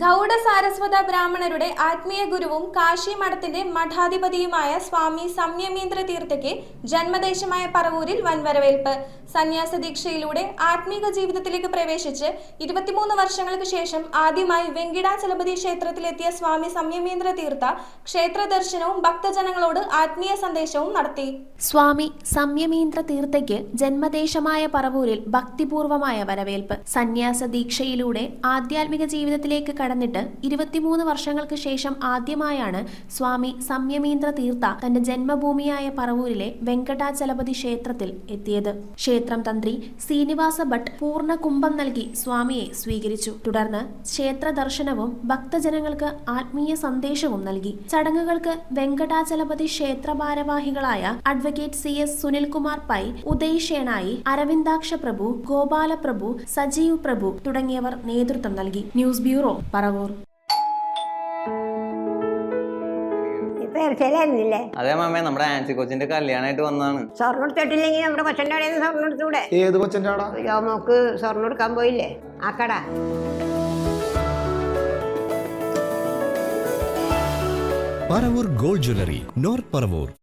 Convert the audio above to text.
ഗൗഡ സാരസ്വത ബ്രാഹ്മണരുടെ ആത്മീയ ഗുരുവും കാശി മഠത്തിന്റെ മഠാധിപതിയുമായ സ്വാമി സംയമീന്ദ്ര തീർത്ഥയ്ക്ക് ജന്മദേശമായ പറവൂരിൽ വൻവരവേൽപ്പ്. സന്യാസ ദീക്ഷയിലൂടെ ആത്മീക ജീവിതത്തിലേക്ക് പ്രവേശിച്ച് ഇരുപത്തിമൂന്ന് വർഷങ്ങൾക്ക് ശേഷം ആദ്യമായി വെങ്കിടാചലപതി ക്ഷേത്രത്തിലെത്തിയ സ്വാമി സംയമീന്ദ്ര തീർത്ഥ ക്ഷേത്ര ദർശനവും ഭക്തജനങ്ങളോട് ആത്മീയ സന്ദേശവും നടത്തി. സ്വാമി സംയമീന്ദ്ര തീർത്ഥയ്ക്ക് ജന്മദേശമായ പറവൂരിൽ ഭക്തിപൂർവമായ വരവേൽപ്പ്. സന്യാസ ദീക്ഷയിലൂടെ ആധ്യാത്മിക ജീവിതത്തിലേക്ക് കടന്നിട്ട് ഇരുപത്തിമൂന്ന് വർഷങ്ങൾക്ക് ശേഷം ആദ്യമായാണ് സ്വാമി സംയമീന്ദ്ര തീർത്ഥ തന്റെ ജന്മഭൂമിയായ പറവൂരിലെ വെങ്കടാചലപതി ക്ഷേത്രത്തിൽ എത്തിയത്. ക്ഷേത്രം തന്ത്രി ശ്രീനിവാസ ഭട്ട് പൂർണ കുംഭം നൽകി സ്വാമിയെ സ്വീകരിച്ചു. തുടർന്ന് ക്ഷേത്ര ദർശനവും ഭക്തജനങ്ങൾക്ക് ആത്മീയ സന്ദേശവും നൽകി. ചടങ്ങുകൾക്ക് വെങ്കടാചലപതി ക്ഷേത്ര ഭാരവാഹികളായ advocate C S Sunilkumar Pai Uday Shenoy Aravindaksha Prabhu Gopala Prabhu Sajeev Prabhu തുടങ്ങിയവർ നേതൃത്വം നൽകി. ന്യൂസ് ബ്യൂറോ പറവൂർ അതെ മാമേ നമ്മുടെ ആൻസി കൊച്ചിന്റെ കല്യാണമായിട്ട് വന്നതാണ്. സ്വർണം എടുത്തിട്ടില്ലെങ്കിൽ നമ്മുടെ കൊച്ചന്റെ കടയിൽ നിന്ന് സ്വർണം എടുത്തൂടെ? ഏത് കൊച്ചന്റെ ആടാ യോമോക്ക് സ്വർണം എടുക്കാൻ പോയില്ലേ? ആ കട. Paravur gold jewellery north Paravur